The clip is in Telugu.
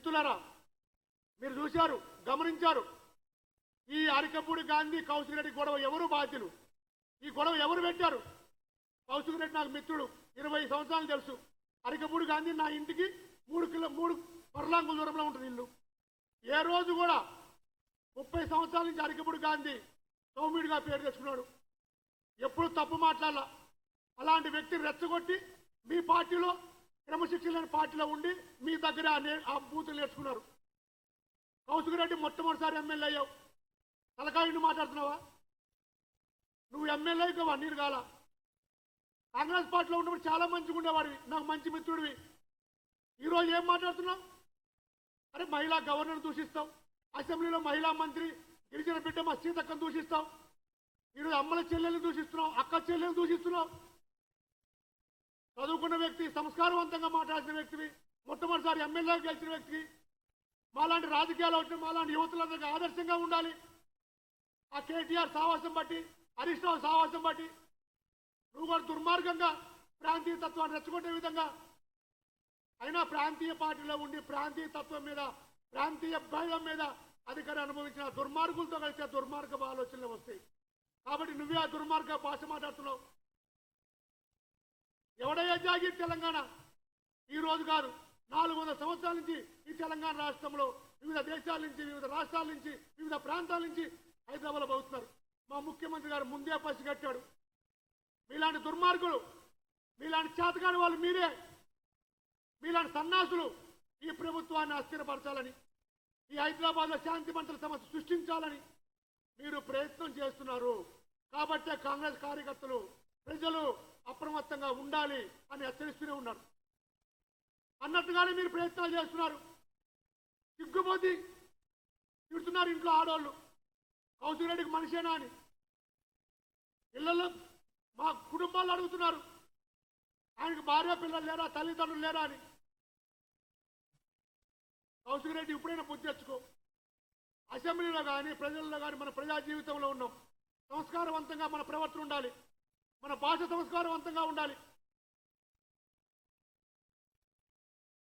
మిత్రులరా మీరు చూశారు గమనించారు. ఈ అరికపూడి గాంధీ కౌశిక్ రెడ్డి గొడవ ఎవరు బాధ్యులు? ఈ గొడవ ఎవరు పెట్టారు? కౌశిక్ రెడ్డి నాకు మిత్రుడు ఇరవై సంవత్సరాలు తెలుసు. అరికపూడి గాంధీ నా ఇంటికి మూడు కిలో మూడు పర్లాంగుల దూరంలో ఉంటుంది ఇల్లు. ఏ రోజు కూడా ముప్పై సంవత్సరాల నుంచి అరికపూడి గాంధీ సౌమ్యుడిగా పేరు తెచ్చుకున్నాడు. ఎప్పుడు తప్పు మాట్లాడాల. అలాంటి వ్యక్తి రెచ్చగొట్టి మీ పార్టీలో క్రమశిక్షణ లేని పార్టీలో ఉండి మీ దగ్గర ఆ బూతులు నేర్చుకున్నారు కౌశిక్ రెడ్డి మొట్టమొదటిసారి ఎమ్మెల్యే అయ్యావు. తలకాయ మాట్లాడుతున్నావా? నువ్వు ఎమ్మెల్యే కావా నీరు కాల కాంగ్రెస్ పార్టీలో ఉన్నప్పుడు చాలా మంచిగా ఉండేవాడివి. నాకు మంచి మిత్రుడివి. ఈరోజు ఏం మాట్లాడుతున్నావు? అరే మహిళా గవర్నర్ దూషిస్తావు. అసెంబ్లీలో మహిళా మంత్రి గిరిజన బిడ్డ మా సీతక్కను దూషిస్తావు. ఈరోజు అమ్మల చెల్లెల్ని దూషిస్తున్నావు. అక్క చెల్లెల్ని దూషిస్తున్నావు. చదువుకున్న వ్యక్తి సంస్కారవంతంగా మాట్లాడిన వ్యక్తివి మొట్టమొదటిసారి ఎమ్మెల్యే గెలిచిన వ్యక్తివి మాలాంటి రాజకీయాలు వచ్చిన మాలాంటి యువతులందరికీ ఆదర్శంగా ఉండాలి. ఆ కేటీఆర్ సావాసం బట్టి హరీష్ రావు సావాసం బట్టి నువ్వు కూడా దుర్మార్గంగా ప్రాంతీయ తత్వాన్ని రెచ్చగొట్టే విధంగా అయినా ప్రాంతీయ పార్టీలో ఉండి ప్రాంతీయ తత్వం మీద ప్రాంతీయ భయం మీద అధికారం అనుభవించిన దుర్మార్గులతో కలిసి ఆ దుర్మార్గపు ఆలోచనలు వస్తాయి. కాబట్టి నువ్వే ఆ దుర్మార్గ భాష మాట్లాడుతున్నావు. ఎవడయ్యా జాగీర్ తెలంగాణ? ఈ రోజు కాదు నాలుగు వందల సంవత్సరాల నుంచి ఈ తెలంగాణ రాష్ట్రంలో వివిధ దేశాల నుంచి వివిధ రాష్ట్రాల నుంచి వివిధ ప్రాంతాల నుంచి హైదరాబాద్లో పోతున్నారు. మా ముఖ్యమంత్రి గారు ముందే పసిగట్టాడు మీలాంటి దుర్మార్గులు మీలాంటి చేతకాని వాళ్ళు మీరే. మీలాంటి సన్నాసులు ఈ ప్రభుత్వాన్ని అస్థిరపరచాలని ఈ హైదరాబాద్లో శాంతి మంత్రుల సమస్య సృష్టించాలని మీరు ప్రయత్నం చేస్తున్నారు. కాబట్టే కాంగ్రెస్ కార్యకర్తలు ప్రజలు అప్రమత్తంగా ఉండాలి అని హెచ్చరిస్తూనే ఉన్నారు. అన్నట్టుగానే మీరు ప్రయత్నాలు చేస్తున్నారు. సిగ్గుపోతి తిడుతున్నారు ఇంట్లో ఆడవాళ్ళు కౌశిక్ రెడ్డికి మనిషేనా అని. పిల్లలు మా కుటుంబాలు అడుగుతున్నారు. ఆయనకు భార్య పిల్లలు లేరా తల్లిదండ్రులు లేరా అని. కౌశిక్ రెడ్డి ఇప్పుడైనా బుద్ధి తెచ్చుకో. అసెంబ్లీలో కానీ ప్రజల్లో కానీ మన ప్రజా జీవితంలో ఉన్నాం. సంస్కారవంతంగా మన ప్రవర్తన ఉండాలి. మన భాష సంస్కారవంతంగా ఉండాలి.